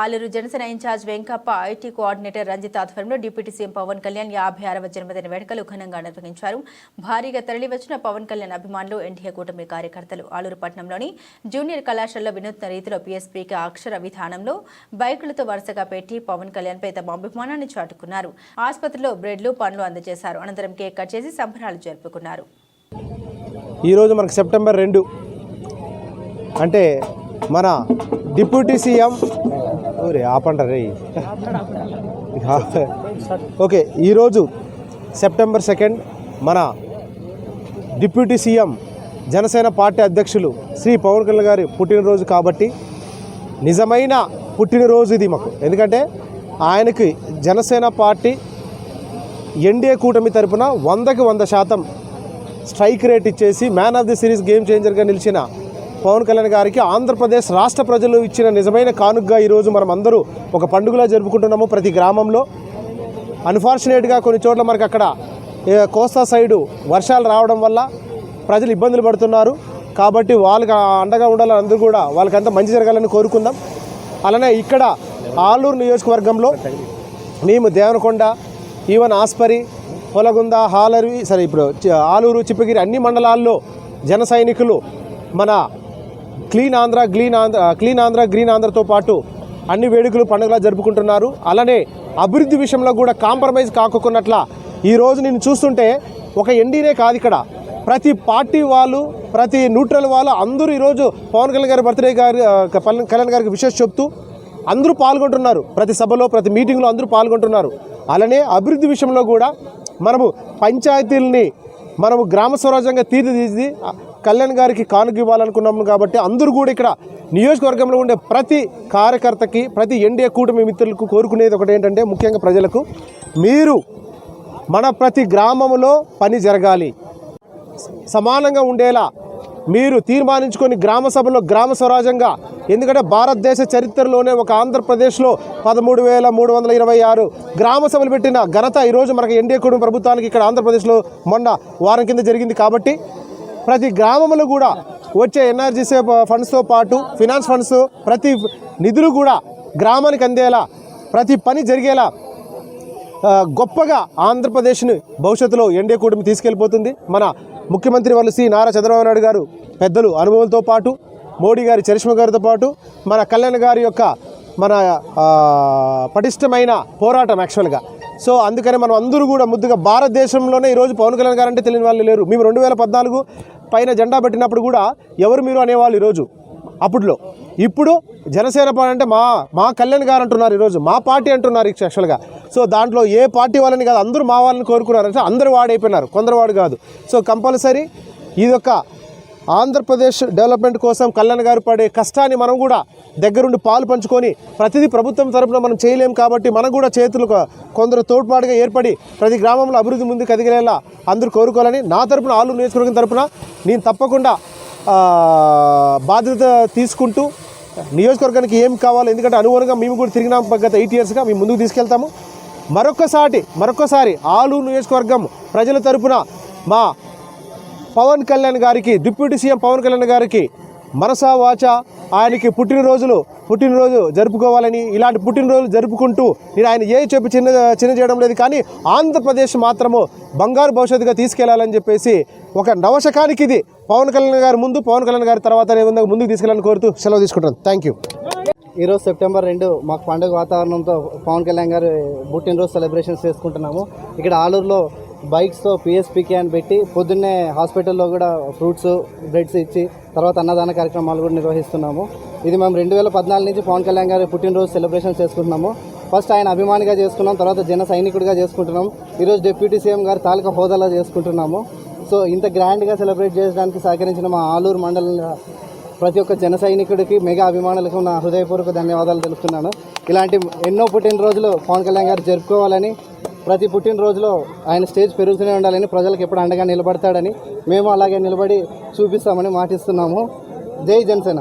Aluru Janasena incharge Venkappa IT coordinator Ranjith ఆధ్వర్యంలో deputy CM Pawan Kalyan యాభై ఆరవ జన్మదిన వేడుకలు ఘనంగా నిర్వహించారు. భారీగా తరలివచ్చిన పవన్ కళ్యాణ్ అభిమానులు ఎన్డీఏ కూటమి కార్యకర్తలు ఆలూరు పట్టణంలోని జూనియర్ కళాశాలలో వినూత్న రీతిలో పీఎస్పీకి అక్షర విధానంలో బైకులతో వరుసగా పెట్టి పవన్ కళ్యాణ్పై తమ అభిమానాన్ని చాటుకున్నారు. ఆసుపత్రిలో బ్రెడ్లు పండ్లు అందజేశారు. అనంతరం కేక్ కట్ చేసి సంబరాలు జరుపుకున్నారు. ఈరోజు మనకు సెప్టెంబర్ రెండు. అంటే మన డిప్యూటీ సీఎం ఓరే ఆపంటారే ఓకే ఈరోజు సెప్టెంబర్ సెకండ్ మన డిప్యూటీ సీఎం జనసేన పార్టీ అధ్యక్షులు శ్రీ పవన్ కళ్యాణ్ గారి పుట్టినరోజు కాబట్టి నిజమైన పుట్టినరోజు ఇది మాకు. ఎందుకంటే ఆయనకి జనసేన పార్టీ ఎన్డీఏ కూటమి తరపున వందకి వంద శాతం స్ట్రైక్ రేట్ ఇచ్చేసి man of the series game చేంజర్గా నిలిచిన పవన్ కళ్యాణ్ గారికి ఆంధ్రప్రదేశ్ రాష్ట్ర ప్రజలు ఇచ్చిన నిజమైన కానుగ్గా ఈరోజు మనం అందరూ ఒక పండుగలా జరుపుకుంటున్నాము ప్రతి గ్రామంలో. అన్ఫార్చునేట్గా కొన్ని చోట్ల మనకు అక్కడ కోస్తా సైడు వర్షాలు రావడం వల్ల ప్రజలు ఇబ్బందులు పడుతున్నారు. కాబట్టి వాళ్ళకి అండగా ఉండాలని అందరూ కూడా వాళ్ళకంతా మంచి జరగాలని కోరుకుందాం. అలానే ఇక్కడ ఆలూరు నియోజకవర్గంలో మేము దేవనకొండ ఈవెన్ ఆస్పరి పొలగుంద హాలరి సరే ఇప్పుడు ఆలూరు చిప్పగిరి అన్ని మండలాల్లో జన సైనికులు మన clean Andhra green Andhra clean Andhra green ఆంధ్రతో పాటు అన్ని వేడుకలు పండుగలా జరుపుకుంటున్నారు. అలానే అభివృద్ధి విషయంలో కూడా కాంప్రమైజ్ కాకున్నట్ల ఈరోజు నేను చూస్తుంటే ఒక ఎన్డీనే కాదు ఇక్కడ. ప్రతి పార్టీ వాళ్ళు ప్రతి న్యూట్రల్ వాళ్ళు అందరూ ఈరోజు పవన్ కళ్యాణ్ గారి బర్త్డే గారి కళ్యాణ్ గారికి విశేష చెప్తూ అందరూ పాల్గొంటున్నారు. ప్రతి సభలో ప్రతి మీటింగ్లో అందరూ పాల్గొంటున్నారు. అలానే అభివృద్ధి విషయంలో కూడా మనము పంచాయతీలని మనము గ్రామ స్వరాజ్యంగా తీర్చిదిద్ది కళ్యాణ్ గారికి కానుక ఇవ్వాలనుకున్నాము కాబట్టి అందరూ కూడా ఇక్కడ నియోజకవర్గంలో ఉండే ప్రతి కార్యకర్తకి ప్రతి ఎన్డీఏ కూటమి మిత్రులకు కోరుకునేది ఒకటి ఏంటంటే ముఖ్యంగా ప్రజలకు మీరు మన ప్రతి గ్రామంలో పని జరగాలి. సమానంగా ఉండేలా మీరు తీర్మానించుకొని గ్రామ సభలో గ్రామ స్వరాజ్యంగా ఎందుకంటే భారతదేశ చరిత్రలోనే ఒక ఆంధ్రప్రదేశ్లో పదమూడు వేల మూడు వందల ఇరవై ఆరు గ్రామ సభలు పెట్టిన ఘనత ఈరోజు మనకి ఎన్డీఏ కుటుంబ ప్రభుత్వానికి ఇక్కడ ఆంధ్రప్రదేశ్లో మొన్న వారం కింద జరిగింది కాబట్టి ప్రతి గ్రామంలో కూడా వచ్చే ఎన్ఆర్జీసీ ఫండ్స్తో పాటు ఫినాన్స్ ఫండ్స్ ప్రతి నిధులు కూడా గ్రామానికి అందేలా ప్రతి పని జరిగేలా గొప్పగా ఆంధ్రప్రదేశ్ని భవిష్యత్తులో ఎన్డీఏ కూటమి తీసుకెళ్ళిపోతుంది. మన ముఖ్యమంత్రి వాళ్ళు శ్రీ నారా చంద్రబాబు నాయుడు గారు పెద్దలు అనుభవంతో పాటు మోడీ గారి చరిష్మ గారితో పాటు మన కళ్యాణ్ గారి యొక్క మన పటిష్టమైన పోరాటం యాక్చువల్గా. సో అందుకని మనం అందరూ కూడా ముద్దుగా భారతదేశంలోనే ఈరోజు పవన్ కళ్యాణ్ గారు అంటే తెలియని వాళ్ళు లేరు. మేము రెండు వేల పద్నాలుగు పైన జెండా పెట్టినప్పుడు కూడా ఎవరు మీరు అనేవాళ్ళు ఈరోజు? అప్పుడులో ఇప్పుడు జనసేన పార్టీ అంటే మా మా కళ్యాణ్ గారు అంటున్నారు ఈరోజు. మా పార్టీ అంటున్నారు యాక్చువల్గా. సో దాంట్లో ఏ పార్టీ వాళ్ళని కాదు అందరూ మా వాళ్ళని కోరుకున్నారు అంటే అందరూ వాడైపోయినారు. కొందరు వాడు కాదు. సో కంపల్సరీ ఇది ఒక ఆంధ్రప్రదేశ్ డెవలప్మెంట్ కోసం కళ్యాణ్ గారు పడే కష్టాన్ని మనం కూడా దగ్గరుండి పాలు పంచుకొని ప్రతిదీ ప్రభుత్వం తరపున మనం చేయలేం కాబట్టి మనం కూడా చేతులు కొందరు తోడ్పాటుగా ఏర్పడి ప్రతి గ్రామంలో అభివృద్ధి ముందుకు ఎదిగేలా అందరూ కోరుకోవాలని నా తరపున ఆలు నియోజకవర్గం తరపున నేను తప్పకుండా బాధ్యత తీసుకుంటూ నియోజకవర్గానికి ఏం కావాలి ఎందుకంటే అనుగుణంగా మేము కూడా తిరిగినాం గత ఎయిట్ ఇయర్స్గా మేము ముందుకు తీసుకెళ్తాము. మరొకసారి మరొకసారి ఆలు నియోజకవర్గం ప్రజల తరపున మా పవన్ కళ్యాణ్ గారికి డిప్యూటీ సీఎం పవన్ కళ్యాణ్ గారికి మనసా వాచ. ఆయనకి పుట్టినరోజులు పుట్టినరోజు జరుపుకోవాలని ఇలాంటి పుట్టినరోజులు జరుపుకుంటూ నేను ఆయన ఏ చెప్పి చిన్న చిన్న చేయడం లేదు. కానీ ఆంధ్రప్రదేశ్ మాత్రము బంగారు భవిష్యత్తుగా తీసుకెళ్ళాలని చెప్పేసి ఒక నవశకానికి ఇది. పవన్ కళ్యాణ్ గారి ముందు పవన్ కళ్యాణ్ గారి తర్వాత ఏముందో ముందుకు తీసుకెళ్ళాలని కోరుతూ సెలవు తీసుకుంటాను థ్యాంక్ యూ. ఈరోజు సెప్టెంబర్ రెండు మాకు పండుగ వాతావరణంతో పవన్ కళ్యాణ్ గారు పుట్టినరోజు సెలబ్రేషన్స్ చేసుకుంటున్నాము. ఇక్కడ ఆలూరులో బైక్స్తో పిఎస్పీకే అని పెట్టి పొద్దున్నే హాస్పిటల్లో కూడా ఫ్రూట్స్ బ్రెడ్స్ ఇచ్చి తర్వాత అన్నదాన కార్యక్రమాలు కూడా నిర్వహిస్తున్నాము. ఇది మేము రెండు వేల పద్నాలుగు నుంచి పవన్ కళ్యాణ్ గారి పుట్టినరోజు సెలబ్రేషన్ చేసుకుంటున్నాము. ఫస్ట్ ఆయన అభిమానిగా చేసుకున్నాం తర్వాత జన సైనికుడిగా చేసుకుంటున్నాం. ఈరోజు డిప్యూటీ సీఎం గారు తాలూకా హోదాలో చేసుకుంటున్నాము. సో ఇంత గ్రాండ్గా సెలబ్రేట్ చేయడానికి సహకరించిన మా ఆలూరు మండల ప్రతి ఒక్క జన సైనికుడికి మెగా అభిమానులకు నా హృదయపూర్వక ధన్యవాదాలు తెలుపుతున్నాను. ఇలాంటి ఎన్నో పుట్టినరోజులు పవన్ కళ్యాణ్ గారు జరుపుకోవాలని ప్రతి పుట్టినరోజులో ఆయన స్టేజ్ పెరుగుతూనే ఉండాలని ప్రజలకు ఎప్పుడు అండగా నిలబడతాడని మేము అలాగే నిలబడి చూపిస్తామని మాటిస్తున్నాము. జై జనసేన.